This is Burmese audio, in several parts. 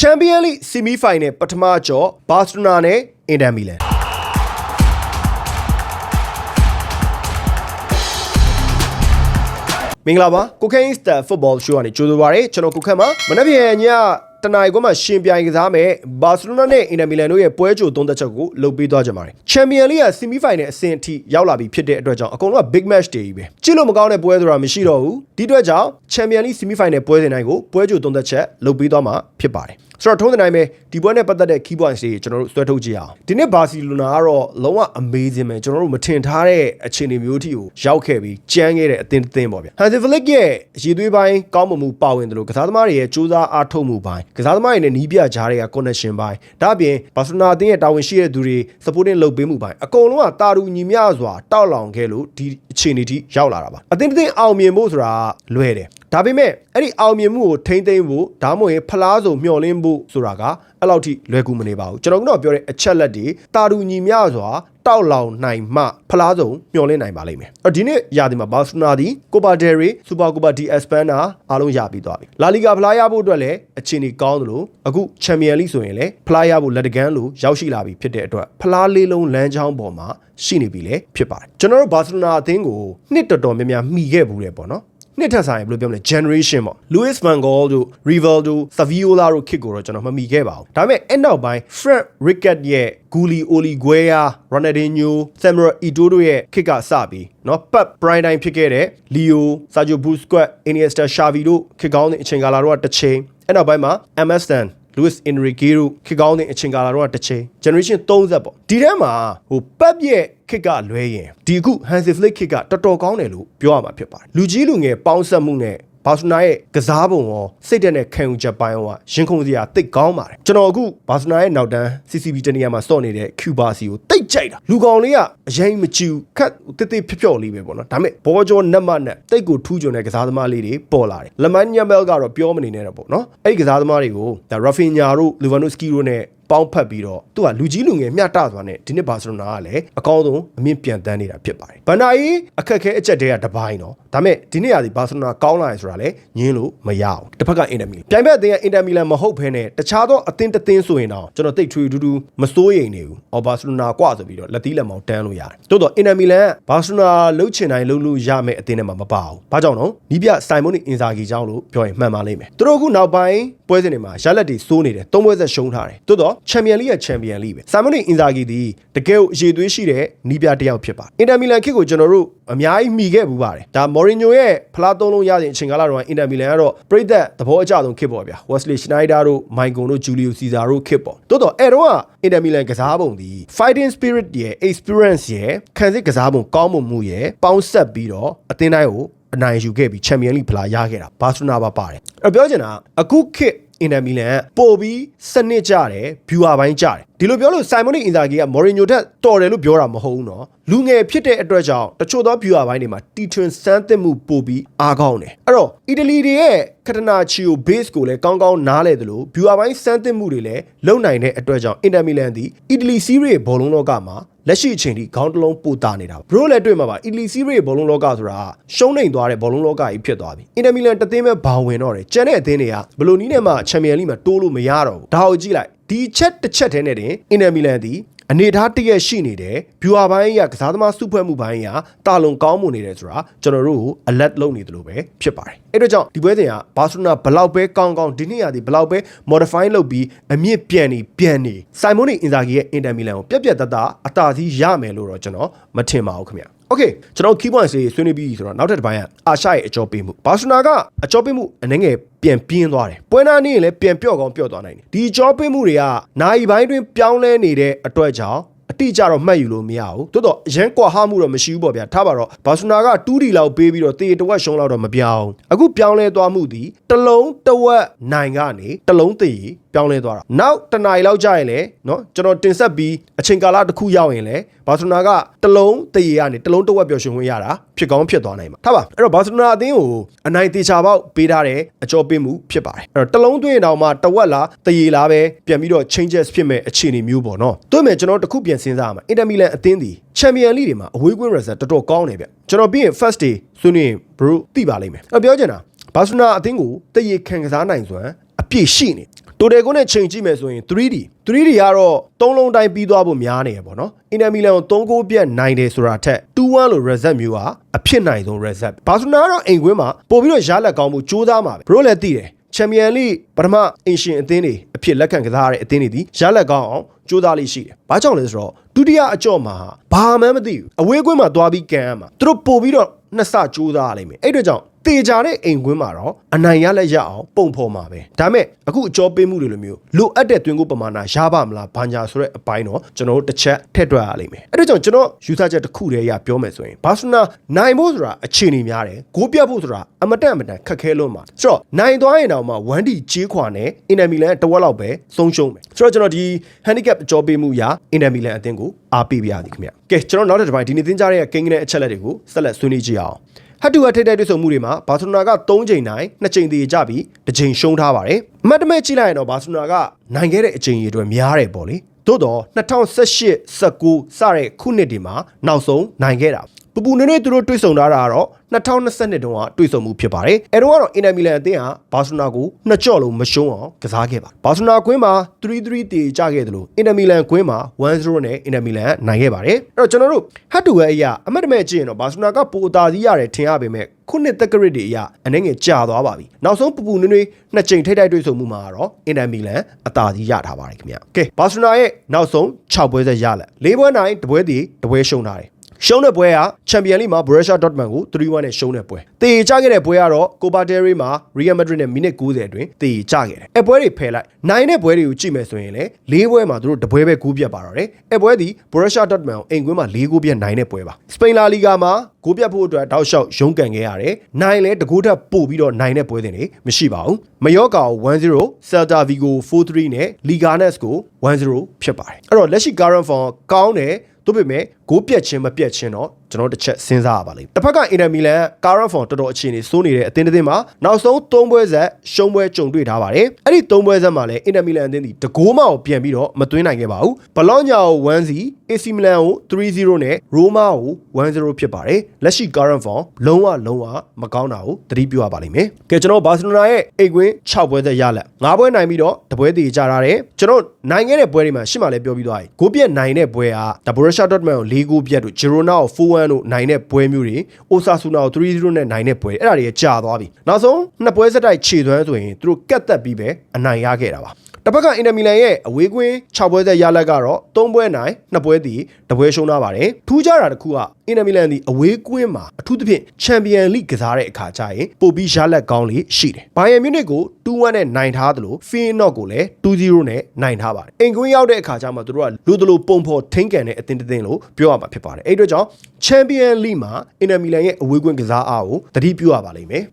ချန်ပီယံလိဆီမီဖိုင်နယ်ပထမကြော့ဘာစီလိုနာနဲ့အင်တမ်မီလန်မင်္ဂလာပါကိုခိုင်းစတာဖုတ်ဘောရှိုးကနေကြိုဆိုပါရစေကျွန်တော်ကိုခန့်ပါမနေ့ပြန်ညတနင်္လာရီကမှရှင်ပြိုင်ကစားမယ်ဘာစီလိုနာနဲ့အင်တမ်မီလန်တို့ရဲ့ပွဲကြိုသုံးသက်ချက်ကိုလုပ်ပေးသွားကြပါမယ်ချန်ပီယံလိကဆီမီဖိုင်နယ်အဆင့်အထိရောက်လာပြီဖြစ်တဲ့အတွက်ကြောင့်အကုန်လုံးက big match တွေကြီးပဲကြည့်လို့မကောင်းတဲ့ပွဲဆိုတာမရှိတော့ဘူးဒီအတွက်ကြောင့်ချန်ပီယံလိဆီမီဖိုင်နယ်ပွဲစဉ်တိုင်းကိုပွဲကြိုသုံးသက်ချက်လုပ်ပေးသွားမှာဖြစ်ပါတယ် ဆိုတော့ထုံးတဲ့နိုင်ပဲဒီပွဲနဲ့ပတ်သက်တဲ့ key points တွေကျွန်တော်တို့ဆွဲထုတ်ကြည့်အောင်ဒီနေ့ဘာစီလိုနာကတော့လုံးဝ amazing ပဲကျွန်တော်တို့မထင်ထားတဲ့အခြေအနေမျိုးထိကိုရောက်ခဲ့ပြီးကြမ်းခဲ့တဲ့အသင်းတစ်သင်းပေါ့ဗျာ Hansi Flick ရဲ့ရည်သွေးပိုင်းကောင်းမွန်မှုပါဝင်တယ်လို့ကစားသမားတွေရဲ့စူးစမ်းအားထုတ်မှုပိုင်းကစားသမားတွေနဲ့နီးပြကြားတွေက connection ပိုင်းဒါအပြင်ဘာစီလိုနာအသင်းရဲ့တာဝန်ရှိတဲ့သူတွေ supporting လုပ်ပေးမှုပိုင်းအကုန်လုံးကတာရူညီမျှစွာတောက်လောင်ခဲ့လို့ဒီအခြေအနေထိရောက်လာတာပါအသင်းတစ်သင်းအောင်မြင်ဖို့ဆိုတာလွယ်တယ် ဒါပေမဲ့အဲ့ဒီအောင်မြင်မှုကိုထိမ့်သိမ့်ဖို့ဒါမှမဟုတ်ရင်ဖလားစုံမျှော်လင့်ဖို့ဆိုတာကအဲ့လောက်ထိလွယ်ကူမနေပါဘူးကျွန်တော်ကတော့ပြောတဲ့အချက်လက်တွေတာတူညီမျှစွာတောက်လောင်နိုင်မှဖလားစုံမျှော်လင့်နိုင်ပါလိမ့်မယ်အဲ့ဒီနေ့ရာသီမှာဘာစီလိုနာဒီကိုပါဒယ်ရီစူပါကိုပါဒီအက်စပန်နာအားလုံးရပြီးသွားပြီလာလီဂါဖလားရဖို့အတွက်လည်းအခြေအနေကောင်းသလိုအခုချန်ပီယံလိဆိုရင်လည်းဖလားရဖို့လက်တကန်းလိုရောက်ရှိလာပြီဖြစ်တဲ့အတွက်ဖလားလေးလုံးလမ်းကြောင်းပေါ်မှာရှိနေပြီလေဖြစ်ပါတယ်ကျွန်တော်တို့ဘာစီလိုနာအသင်းကိုနှစ်တော်တော်များများမှီခဲ့ဘူးတယ်ပေါ့နော် နှစ်ထက်ဆိုင်ဘယ်လိုပြောမလဲ generation ပေါ့ Louis van Gaal တို့ Rivaldo Saviola တို့ခစ်ကိုတော့ကျွန်တော်မမီခဲ့ပါဘူးဒါပေမဲ့အဲ့နောက်ပိုင်း Fred Rickett ရဲ့ Gulli Oliguera Ronaldinho Samuel Eto'o တို့ရဲ့ခစ်ကစပြီးเนาะ Pep Prime Time ဖြစ်ခဲ့တဲ့ Leo Sergio Busquets Iniesta Xavi တို့ခစ်ကောင်းတဲ့အချိန်ကာလတော့တစ်ချိန်အဲ့နောက်ပိုင်းမှာ MSN Luis Enrique တို့ခေတ်ကောင်းတဲ့အချိန်ကာလတော့တစ်ချိန် generation 30ပေါ့ဒီထဲမှာဟိုပက်ရဲ့ခေတ်ကလွဲရင်ဒီအခု Hansi Flick ခေတ်ကတော်တော်ကောင်းတယ်လို့ပြောရမှာဖြစ်ပါတယ်လူကြီးလူငယ်ပေါင်းဆက်မှုနဲ့ ဘာစနာရဲ့ကစားပုံရောစိတ်တက်တဲ့ခံယူချက်ပိုင်းရောရင်ခုန်စရာတိတ်ကောင်းပါတယ်ကျွန်တော်အခုဘာစနာရဲ့နောက်တန်း CCB တနေရာမှာစော့နေတဲ့ Cuba စီကိုတိတ်ကြိုက်တာလူကောင်လေးကအရင်မကြည့်ခက်တစ်တစ်ဖြော့ဖြော့လေးပဲပေါ့နော်ဒါပေမဲ့ဘောကျော်နက်မနဲ့တိတ်ကိုထူးချွန်တဲ့ကစားသမားလေးတွေပေါ်လာတယ်လမန်ညမဲလ်ကတော့ပြောမနေနဲ့တော့ပေါ့နော်အဲ့ဒီကစားသမားတွေကိုဒါ Rafinha တို့ Lewandowski တို့နဲ့ ပေါင်းဖက်ပြီးတော့သူကလူကြီးလူငယ်မျှတစွာနဲ့ဒီနှစ်ဘာစီလိုနာကလည်းအကောင်းဆုံးအမြင့်ပြန်တန်းနေတာဖြစ်ပါတယ်။ဘန်နာကြီးအခက်ခဲအချက်တည်းကတပိုင်းတော့ဒါမဲ့ဒီနှစ်ရာဒီဘာစီလိုနာကောင်းလာရဆိုတာလည်းညင်းလို့မရအောင်။တစ်ဖက်ကအင်တာမီလန်ပြိုင်ဘက်အသင်းကအင်တာမီလန်မဟုတ်ဘဲနဲ့တခြားသောအသင်းတစ်သင်းဆိုရင်တော့ကျွန်တော်တိတ်ထွေထူးထူးမစိုးရိမ်နေဘူး။အော်ဘာစီလိုနာကွာဆိုပြီးတော့လက်သီးလက်မောင်းတန်းလို့ရတယ်။တိုးတော့အင်တာမီလန်ဘာစီလိုနာလှုပ်ချင်တိုင်းလှုပ်လို့ရမယ့်အသင်းထဲမှာမပါဘူး။ဘာကြောင့်တော့နီးပြစိုင်မွန်နီအင်ဇာဂီကြောင့်လို့ပြောရင်မှန်ပါလိမ့်မယ်။သူတို့အခုနောက်ပိုင်းပွဲစဉ်တွေမှာရလက်တွေစိုးနေတယ်။သုံးပွဲဆက်ရှုံးထားတယ်။တိုးတော့ချန်ပီယံလိရဲ့ချန်ပီယံလိပဲ။စိုင်မွန်နီအင်ဇာဂီဒီတကယ်ကိုအရေးသွေးရှိတဲ့နီးပြတစ်ယောက်ဖြစ်ပါတယ်။အင်တာမီလန်ခေတ်ကိုကျွန်တော်တို့အများကြီးမှီခဲ့ဘူးပါတယ်။ဒါမော်ရီညိုရဲ့ဖလားသုံးလုံးရတဲ့အချိန်ကာလတော့အင်တာမီလန်ကတော့ပြိသက်သဘောအကျဆုံးခေတ်ပေါ့ဗျာ။ Wesley Schneider တို့ Michael တို့ Julio Cesar တို့ခေတ်ပေါ့။တိုးတော့အဲ့တော့ကအင်တာမီလန်ကစားပုံဒီ fighting spirit ရဲ့ experience ရဲ့ခံစစ်ကစားပုံကောင်းမွန်မှုရဲ့ပေါင်းဆက်ပြီးတော့အသင်းတိုင်းကိုအနိုင်ယူခဲ့ပြီးချန်ပီယံလိဖလားရခဲ့တာဘာစနာပါပါတယ်အဲ့ပြောချင်တာအခုခေတ် အင်တာမီလန်ပို့ပြီးစနစ်ကြတယ်ဗျူဟာပိုင်းကြတယ်ဒီလိုပြောလို့ဆိုင်မွန်နီအင်ဇာဂီကမော်ရီညိုတက်တော်တယ်လို့ပြောတာမဟုတ်ဘူးနော်လူငယ်ဖြစ်တဲ့အတွက်ကြောင့်တချို့သောဗျူဟာပိုင်းတွေမှာတီထွင်စမ်းသစ်မှုပို့ပြီးအားကောင်းတယ်အဲ့တော့အီတလီတွေရဲ့ခတနာချီယို base ကိုလည်းကောင်းကောင်းနားလဲသလိုဗျူဟာပိုင်းစမ်းသစ်မှုတွေလည်းလုံနိုင်တဲ့အတွက်ကြောင့်အင်တာမီလန်သည်အီတလီစီးရီးဘောလုံးလောကမှာ လက်ရှိအချိန်ထိခေါင်းတစ်လုံးပိုတာနေတာဘရိုလည်းတွေ့မှာပါအီတလီစီးရီးဘောလုံးလောကဆိုတာရှုံးနိုင်သွားတဲ့ဘောလုံးလောကကြီးဖြစ်သွားပြီအင်တာမီလန်တသင်းပဲဘာဝင်တော့တယ်ကျန်တဲ့အသင်းတွေကဘယ်လိုနည်းနဲ့မှချန်ပီယံလိမှာတိုးလို့မရတော့ဘူးဒါကိုကြည့်လိုက်ဒီချက်တစ်ချက်တည်းနဲ့တင်အင်တာမီလန်သည် အနေထားတရက်ရှိနေတယ်ဗျူဟာပိုင်းကကစားသမားစုဖွဲ့မှုပိုင်းကတာလုံကောင်းမွန်နေတယ်ဆိုတာကျွန်တော်တို့ကို alert လုပ်နေတယ်လို့ပဲဖြစ်ပါတယ်အဲ့တော့ကြောင့်ဒီပွဲစဉ်ကဘာစီလိုနာဘလောက်ပဲကောင်းကောင်းဒီနေ့ရာဒီဘလောက်ပဲ modify လုပ်ပြီးအမြင့်ပြန်နေပြန်နေစိုင်မွန်နီအင်ဇာဂီရဲ့အင်တာမီလန်ကိုပြက်ပြက်တတ်တာအတာစီရမယ်လို့တော့ကျွန်တော်မထင်ပါဘူးခင်ဗျာ โอเคကျွန်တော် key points တွေဆွေးနွေးပြီးဆိုတော့နောက်ထပ်တစ်ပိုင်းကအာရှရဲ့အကြောပေးမှုဘာစီလိုနာကအကြောပေးမှုအနေငယ်ပြန်ပြင်းသွားတယ်ပွဲနာနေရင်လည်းပြန်ပြော့ကောင်းပြော့သွားနိုင်တယ်ဒီအကြောပေးမှုတွေကနိုင်ပိုင်းတွင်ပြောင်းလဲနေတဲ့အတွက်ကြောင့် အတိအကျတော့မှတ်ယူလို့မရဘူးတိုးတော့အရန်ကွာဟမှုတော့မရှိဘူးပေါ့ဗျာထားပါတော့ဘာစနာက2ဒီလောက်ပေးပြီးတော့တေတဝက်ရှုံးလောက်တော့မပြောင်းအခုပြောင်းလဲသွားမှုဒီတလုံးတဝက်နိုင်ကနေတလုံးတေပြောင်းလဲသွားတာနောက်တနားရီလောက်ကြာရင်လေနော်ကျွန်တော်တင်ဆက်ပြီးအချိန်ကာလတစ်ခုရောက်ရင်လေဘာစနာကတလုံးတေကနေတလုံးတဝက်ပျော်ရွှင်ခွင့်ရတာ ဖြစ်ကောင်းဖြစ်သွားနိုင်မှာထားပါအဲ့တော့ဘာစနာအသင်းကိုအနိုင်တေချာပေါက်ပေးထားတဲ့အကျော်ပေးမှုဖြစ်ပါတယ်အဲ့တော့တလုံးသွင်းအောင်မှတဝက်လားတေလားပဲပြန်ပြီးတော့ changes ဖြစ်မဲ့အခြေအနေမျိုးပေါ့နော်တွင်းမဲ့ကျွန်တော်တခုပြန်စဉ်းစားရမှာအင်တာမီလန်အသင်းဒီချန်ပီယံလိတွေမှာအဝေးကွင်း result တော်တော်ကောင်းတယ်ဗျကျွန်တော်ပြီးရင် first day ဆွေးနွေးရင် bro သိပါလိမ့်မယ်အဲ့ပြောချင်တာဘာစနာအသင်းကိုတရေခံကစားနိုင်စွမ်းအပြည့်ရှိနေ တိုတယ်ကွန်းနဲ့ချိန်ကြည့်မယ်ဆိုရင် 3D 3D ကတော့သုံးလုံးတိုင်းပြီးသွားဖို့များနေရပေါ့နော်အင်တာမီလန်ကို3ဂိုးပြတ်နိုင်တယ်ဆိုတာထက်2-1လို့ reset မျိုးဟာအဖြစ်နိုင်ဆုံး reset ဘာဆိုနာကတော့အိမ်ကွင်းမှာပို့ပြီးတော့ရလက်ကောင်းမှုစူးစမ်းမှာပဲဘရိုလည်းသိတယ်ချန်ပီယံလိပထမအင်ရှင်အသင်းတွေအဖြစ်လက်ခံကစားရတဲ့အသင်းတွေဒီရလက်ကောင်းအောင်ကြိုးစားလေးရှိတယ်။ဘာကြောင့်လဲဆိုတော့ဒုတိယအကြော့မှာဘာမှမသိဘူး။အဝေးကွင်းမှာသွားပြီးကန်ရမှာ။သူတို့ပို့ပြီးတော့နှစ်ဆကြိုးစားရလိမ့်မယ်။အဲ့အတွက်ကြောင့် တေချာတဲ့အိမ်ကွင်းမှာတော့အနိုင်ရလက်ရအောင်ပုံဖော်မှာပဲဒါပေမဲ့အခုအကျော်ပေးမှုတွေလိုမျိုးလိုအပ်တဲ့တွင်ကိုပမာဏရပါမလားဘာညာဆိုတဲ့အပိုင်းတော့ကျွန်တော်တို့တစ်ချက်ထည့်တွက်ရလိမ့်မယ်အဲ့ဒါကြောင့်ကျွန်တော်ယူဆချက်တစ်ခုတည်းရပြောမယ်ဆိုရင်ဘာစနာနိုင်ဖို့ဆိုတာအခြေအနေများတယ်ဂိုးပြတ်ဖို့ဆိုတာအမတန်အမတန်ခက်ခဲလို့မှာဆိုတော့နိုင်သွားရင်တော့မှ 1 D ကြေးခွာနဲ့အင်တမီလန်တဝက်လောက်ပဲဆုံးရှုံးမယ်ဆိုတော့ကျွန်တော်ဒီ handicap အကျော်ပေးမှုရအင်တမီလန်အသင်းကိုအားပေးပြရသည်ခင်ဗျကဲကျွန်တော်နောက်တစ်ပိုင်းဒီနေ့သင်ကြားတဲ့ကိန်းကလေးအချက်လက်တွေကိုဆက်လက်ဆွေးနွေးကြည့်အောင် ဟတ်တူဟတ်ထိတဲ့တွေ့ဆုံမှုတွေမှာဘာစီလိုနာက3ချိန်နိုင်2ချိန်တည်ကြပြီးတစ်ချိန်ရှုံးထားပါတယ်။အမှတ်တမဲ့ကြည့်လိုက်ရင်တော့ဘာစီလိုနာကနိုင်ခဲ့တဲ့အချိန်ကြီးတွေများတယ်ပေါ့လေ။သို့တော့2018 19စတဲ့ခုနှစ်တွေမှာနောက်ဆုံးနိုင်ခဲ့တာ ပူပူနွေ့နွေ့သူတို့တွေ့ဆုံထားတာကတော့2022တုန်းကတွေ့ဆုံမှုဖြစ်ပါတယ်။အဲတော့ကတော့အင်တာမီလန်အသင်းဟာဘာစီလိုနာကိုနှစ်ကြော့လုံးမရှုံးအောင်ကစားခဲ့ပါဘာစီလိုနာကွင်းမှာ3-3တည်ကြခဲ့တယ်လို့အင်တာမီလန်ကွင်းမှာ1-0နဲ့အင်တာမီလန်နိုင်ခဲ့ပါတယ်။အဲ့တော့ကျွန်တော်တို့ဟတ်တူရဲ့အရာအမတ်တမဲ့ကြည့်ရင်တော့ဘာစီလိုနာကပိုအသာစီးရတယ်ထင်ရပေမဲ့ခုနှစ်တက်ကရစ်တွေအရအနေငယ်ကြာသွားပါပြီနောက်ဆုံးပူပူနွေ့နွေ့နှစ်ချိန်ထိတိုက်တွေ့ဆုံမှုမှာတော့အင်တာမီလန်အသာစီးရထားပါတယ်ခင်ဗျကဲဘာစီလိုနာရဲ့နောက်ဆုံး6ပွဲဆက်ရလက်၄ပွဲနိုင်တပွဲတည်တပွဲရှုံးထားတယ် ရှုံးတဲ့ပွဲကချန်ပီယံလိမှာ Borussia Dortmund ကို3-1နဲ့ရှုံးတဲ့ပွဲ။တေချခဲ့တဲ့ပွဲကတော့ Copa del Rey မှာ Real Madrid နဲ့မိနစ်90အတွင်းတေချခဲ့တယ်။အဲပွဲတွေဖယ်လိုက်။နိုင်တဲ့ပွဲတွေကိုကြည့်မယ်ဆိုရင်လေ၄ပွဲမှာသူတို့တပွဲပဲကူးပြတ်ပါတော့တယ်။အဲပွဲဒီ Borussia Dortmund ကိုအိမ်ကွင်းမှာ၄ဂိုးပြတ်နိုင်တဲ့ပွဲပါ။စပိန်လာလီဂါမှာ ဂိုးပြတ်ဖို့အတွက်တောက်လျှောက်ရုန်းကန်ခဲ့ရတယ်။နိုင်လဲတကူထပ်ပို့ပြီးတော့နိုင်တဲ့ပွဲတွေမရှိပါဘူး။မယောကာကို1-0 Celta Vigo 4-3နဲ့ Liganes ကို1-0ဖြစ်ပါတယ်။အဲ့တော့လက်ရှိ current form ကောင်းတယ်တို့ပေမဲ့ဂိုးပြက်ချင်းမပြက်ချင်းတော့ကျွန်တော်တစ်ချက်စဉ်းစားရပါလိမ့်မယ်တစ်ဖက်ကအင်တာမီလန်ကာရန်ဖော်တော်တော်အခြေအနေစိုးနေတဲ့အသင်းတစ်သင်းမှာနောက်ဆုံး၃ပွဲဆက်ရှုံးပွဲကြုံတွေ့ထားပါတယ်အဲ့ဒီ၃ပွဲဆက်မှာလည်းအင်တာမီလန်အသင်းဒီတကိုးမကိုပြန်ပြီးတော့မသွင်းနိုင်ခဲ့ပါဘူးဘလော့ညာကို1-0 AC မီလန်ကို3-0နဲ့ရိုမာကို1-0ဖြစ်ပါတယ်လက်ရှိကာရန်ဖော်လုံးဝလုံးဝမကောင်းတာကိုသတိပြုရပါလိမ့်မယ်ကဲကျွန်တော်ဘာစီလိုနာရဲ့အိတ်ကွင်း6ပွဲဆက်ရလက်၅ပွဲနိုင်ပြီးတော့တပွဲတည်ကြထားတယ်ကျွန်တော်နိုင်ခဲ့တဲ့ပွဲတွေမှာရှစ်မှလည်းပြောပြီးသွားပြီဂိုးပြက်နိုင်တဲ့ပွဲကဒါဘော်ရရှာဒေါ့တမန်ကို၄ဂိုးပြက်တို့ဂျီရိုနာကို4-1တို့နိုင်တဲ့ပွဲမျိုးတွေအိုဆာဆူနာကို3-0နဲ့နိုင်တဲ့ပွဲအဲ့ဒါတွေကြာသွားပြီနောက်ဆုံးနှစ်ပွဲဆက်တိုက်ခြေသွမ်းဆိုရင်သူတို့ကတ်သက်ပြီးပဲအနိုင်ရခဲ့တာပါ တစ်ဖက်ကအင်တာမီလန်ရဲ့အဝေးကွင်း6ပွဲသက်ရလက်ကတော့3ပွဲနိုင်2ပွဲတည်တပွဲရှုံးထားပါတယ်ထူးခြားတာတစ်ခုကအင်တာမီလန်ဒီအဝေးကွင်းမှာအထူးသဖြင့်ချန်ပီယံလိကစားတဲ့အခါကျရင်ပိုပြီးရလက်ကောင်းလေးရှိတယ်ဘိုင်ယန်မြူနစ်ကို2-1နဲ့နိုင်ထားသလိုဖီနော့ကိုလည်း2-0နဲ့နိုင်ထားပါတယ်အင်ကွင်းရောက်တဲ့အခါကျမှသူတို့ကလူတလူပုံဖော်ထိန်းကန်တဲ့အသင်းတစ်သင်းလို့ပြောရမှာဖြစ်ပါတယ်အဲ့အတွက်ကြောင့်ချန်ပီယံလိမှာအင်တာမီလန်ရဲ့အဝေးကွင်းကစားအားကိုတတိပြုရပါလိမ့်မယ်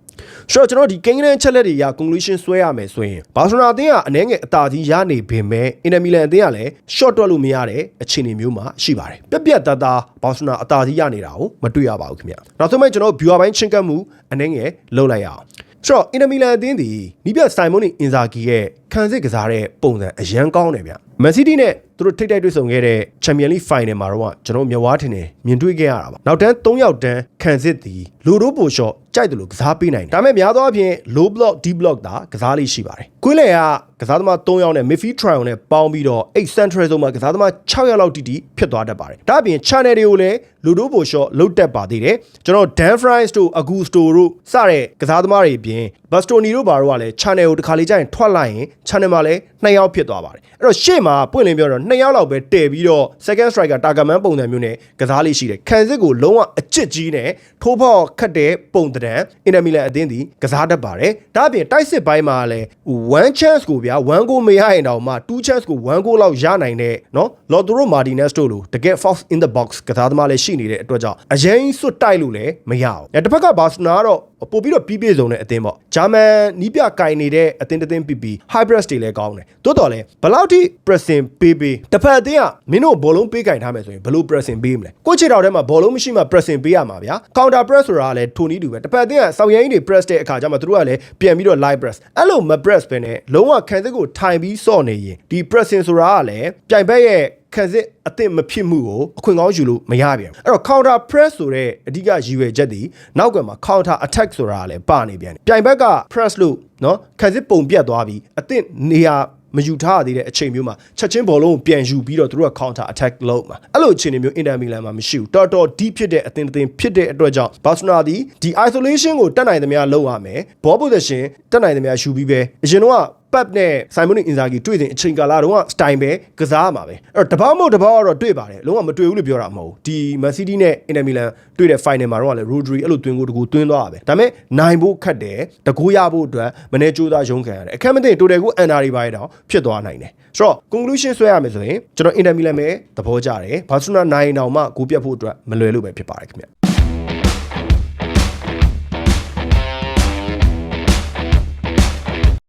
ဆိုတော့ကျွန်တော်ဒီကိန်းဂရန်ချက်လက်တွေရ conclusion ဆွဲရမယ်ဆိုရင်ဘာစီလိုနာအသင်းကအနည်းငယ်အသာကြီးရနေပေမဲ့အင်တာမီလန်အသင်းကလည်း short တွက်လို့မရတဲ့အခြေအနေမျိုးမှာရှိပါတယ်ပြက်ပြက်သားသားဘာစီလိုနာအသာကြီးရနေတာကိုမတွေ့ရပါဘူးခင်ဗျနောက်ဆုံးမှကျွန်တော် viewer ပိုင်းချင်းကပ်မှုအနည်းငယ်လုပ်လိုက်ရအောင်ဆိုတော့အင်တာမီလန်အသင်းဒီနီးပြဆိုင်မွန်နီအင်ဇာဂီရဲ့ခံစစ်ကစားတဲ့ပုံစံအရန်ကောင်းတယ်ဗျမန်စီးတီးနဲ့သူတို့ထိတ်တိုက်တွေ့ဆုံခဲ့တဲ့ချန်ပီယံလိဖိုင်နယ်မှာတော့ကျွန်တော်မြဝါထင်တယ်မြင်တွေ့ခဲ့ရတာပါနောက်တန်း3ယောက်တန်းခံစစ်ဒီလူတို့ပိုရှော့ ကြိုက်တယ်လို့ကစားပေးနိုင်တယ်ဒါပေမဲ့များသောအားဖြင့် low block deep block တာကစားလေးရှိပါတယ်ကွင်းလေကကစားသမား3ယောက်နဲ့ midfield trial နဲ့ပေါင်းပြီးတော့8 central zone မှာကစားသမား6ယောက်လောက်တီတီဖြစ်သွားတတ်ပါတယ်ဒါအပြင် channel တွေကိုလည်းလူတို့ပိုရှော့လုတ်တက်ပါသေးတယ်ကျွန်တော် Dan Fries တို့ Augusto တို့စတဲ့ကစားသမားတွေအပြင် Bastoni တို့ဘာတို့ကလည်း channel ကိုတစ်ခါလေးကြာရင်ထွက်လိုက်ရင် channel မှာလည်း2ယောက်ဖြစ်သွားပါတယ်အဲ့တော့ရှေ့မှာပွင့်လင်းပြောတော့2ယောက်လောက်ပဲတည်ပြီးတော့ second striker Targaman ပုံစံမျိုးနဲ့ကစားလေးရှိတယ်ခံစစ်ကိုလုံးဝအချစ်ကြီးနဲ့ထိုးဖောက်ခတ်တဲ့ပုံတံအင်တာမီလန်အသင်းဒီကစားတတ်ပါတယ်ဒါအပြင်တိုက်စစ်ပိုင်းမှာလည်း1 chance ကိုဗျာ1 goal မရရင်တောင်မှ2 chance ကို1 goal လောက်ရနိုင်တဲ့နော် Lautaro Martinez တို့လိုတကယ် false in the box ကစားသမားလည်းရှိနေတဲ့အတွက်ကြောင့်အရင်စွတ်တိုက်လို့လည်းမရအောင်။တစ်ဖက်ကဘာစနာကတော့ ပို့ပြီးတော့ပြီးပြည့်စုံတဲ့အသင်းပေါ့ဂျာမန်နီးပြကင်နေတဲ့အသင်းတစ်သင်းပြီးပြီး high press တွေလည်းကောင်းတယ်တိုးတော်လည်းဘယ်လောက်ထိ pressing ပေးပေးတစ်ဖက်အသင်းကမင်းတို့ဘောလုံးပေးကင်ထားမယ်ဆိုရင်ဘယ်လို pressing ပေးမလဲကိုချီတော်ထဲမှာဘောလုံးမရှိမှ pressing ပေးရမှာဗျာ counter press ဆိုတာကလည်းထိုနည်းတူပဲတစ်ဖက်အသင်းကစောင်ရင်းတွေ press တဲ့အခါကျမှသူတို့ကလည်းပြန်ပြီးတော့ live press အဲ့လိုမ press ပဲနဲ့လုံးဝခံစစ်ကိုထိုင်ပြီးစော့နေရင်ဒီ pressing ဆိုတာကလည်းပြိုင်ဘက်ရဲ့ ခံစစ်အသင့်မဖြစ်မှုကိုအခွင့်ကောင်းယူလို့မရပြန်ဘူးအဲ့တော့ counter press ဆိုတဲ့အဓိကရည်ရွယ်ချက်ဒီနောက်ကွယ်မှာ counter attack ဆိုတာကလည်းပါနေပြန်တယ်ပြိုင်ဘက်က press လို့နော်ခံစစ်ပုံပြတ်သွားပြီးအသင့်နေရာမယူထားရသေးတဲ့အချိန်မျိုးမှာချက်ချင်းဘောလုံးကိုပြန်ယူပြီးတော့သူတို့က counter attack လုပ်မှာအဲ့လိုအခြေအနေမျိုး Inter Milan မှာမရှိဘူးတော်တော် deep ဖြစ်တဲ့အသင်းတစ်သင်းဖြစ်တဲ့အတွက်ကြောင့် Barcelona ဒီဒီ isolation ကိုတက်နိုင်သမျှလုပ်ရမယ် ball position တက်နိုင်သမျှယူပြီးပဲအရင်တော့ပတ်နဲ့ဆိုင်မွန်အင်ဇာဂီတွေ့တဲ့အချိန်ကာလတုန်းကစတိုင်ပဲကစားရမှာပဲအဲ့တော့တပောက်မဟုတ်တပောက်ကတော့တွေ့ပါတယ်လုံးဝမတွေ့ဘူးလို့ပြောတာမဟုတ်ဘူးဒီ Man City နဲ့ Inter Milan တွေ့တဲ့ final မှာတော့လည်း Rodri အဲ့လိုတွင်းကိုတကူတွင်းသွားတာပဲဒါပေမဲ့နိုင်ဖို့ခက်တယ်တကူရဖို့အတွက်မနေ့ကြိုးစားရုန်းခံရတယ်အခက်မသိတိုတယ်ကိုအန်နာတွေပါရတော့ဖြစ်သွားနိုင်တယ်ဆိုတော့ conclusion ဆွဲရမယ်ဆိုရင်ကျွန်တော် Inter Milan ပဲသဘောကျတယ် Barcelona နိုင်အောင်မှဂိုးပြတ်ဖို့အတွက်မလွယ်လို့ပဲဖြစ်ပါတယ်ခင်ဗျ